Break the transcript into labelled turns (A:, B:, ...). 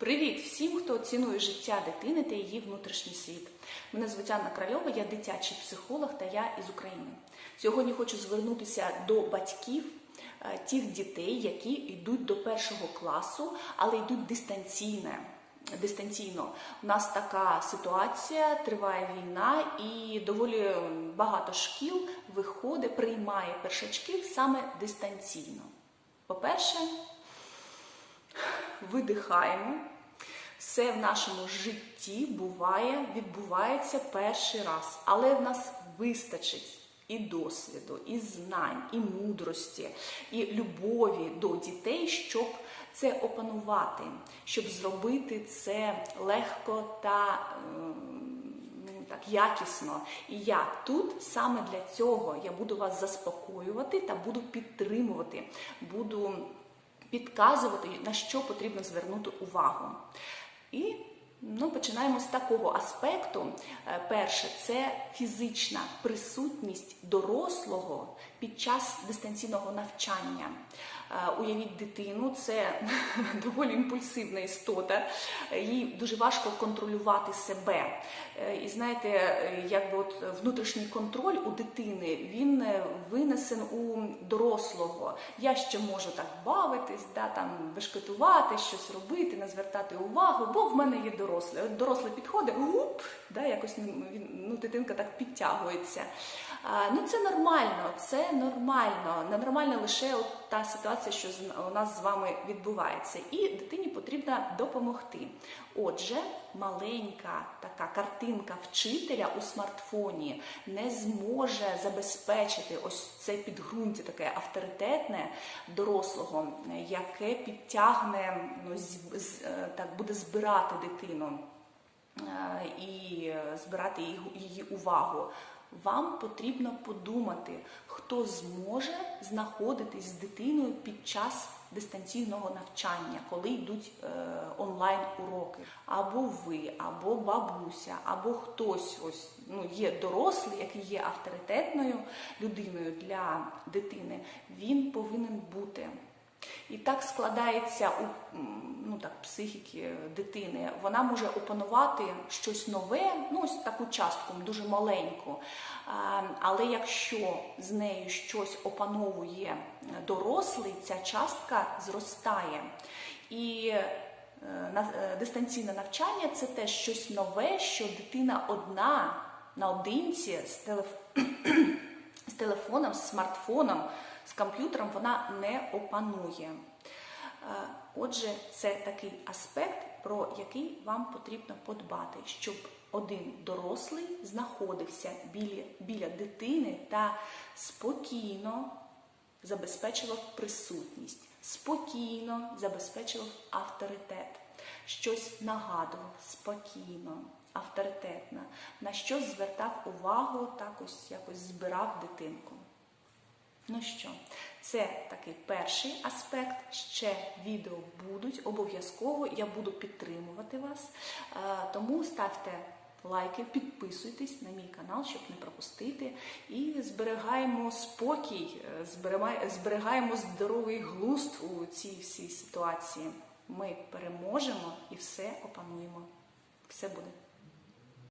A: Привіт всім, хто цінує життя дитини та її внутрішній світ. Мене звуть Анна Кральова, я дитячий психолог та я із України. Сьогодні хочу звернутися до батьків е, тих дітей, які йдуть до першого класу, але йдуть дистанційно. Дистанційно у нас така ситуація, триває війна, і доволі багато шкіл виходить, приймає першачків саме дистанційно. По-перше, видихаємо. Все в нашому житті буває, відбувається перший раз, але в нас вистачить і досвіду, і знань, і мудрості, і любові до дітей, щоб це опанувати, щоб зробити це легко та ем, ну, так якісно. І я тут саме для цього я буду вас заспокоювати та буду підтримувати, буду підказувати, на що потрібно звернути увагу. І ну, починаємо з такого аспекту. Е, Перше, це фізична присутність дорослого під час дистанційного навчання. Е, Уявіть дитину, це доволі імпульсивна істота, їй дуже важко контролювати себе. Е, І знаєте, якби от внутрішній контроль у дитини він е, винесен у дорослого. Я ще можу так бавитись, да, там бешкетувати, щось робити, не звертати увагу, бо в мене є дорослий. От дорослий підходить, уп, да, якось ну, дитинка так підтягується. А, ну це нормально, це нормально. Ненормальна лише от та ситуація, що у нас з вами відбувається, і дитині потрібно допомогти. Отже, маленька така картинка вчителя у смартфоні не зможе забезпечити ось це підґрунтя таке авторитетне дорослого, яке підтягне, ну, е, так буде збирати дитину е, і збирати її, її увагу. Вам потрібно подумати, хто зможе знаходитись з дитиною під час дистанційного навчання, коли йдуть е, онлайн уроки. Або ви, або бабуся, або хтось ось ну є дорослий, який є авторитетною людиною для дитини. Він повинен бути. І так складається у ну так, психіки дитини. Вона може опанувати щось нове, ну ось таку частку, дуже маленьку. Але якщо з нею щось опановує дорослий, ця частка зростає. І е, е, дистанційне навчання це теж щось нове, що дитина одна наодинці з телефоном з телефоном, з смартфоном, з комп'ютером вона не опанує. Е, Отже, це такий аспект, про який вам потрібно подбати, щоб один дорослий знаходився біля, біля дитини та спокійно забезпечував присутність, спокійно забезпечував авторитет, щось нагадував спокійно, авторитетно, на щось звертав увагу, так ось якось збирав дитинку. Ну що, це такий перший аспект. Ще відео будуть обов'язково. Я буду підтримувати вас. Е, Тому ставте лайки, підписуйтесь на мій канал, щоб не пропустити. І зберігаємо спокій, е, зберігаємо здоровий глузд у цій всій ситуації. Ми переможемо і все опануємо. Все буде.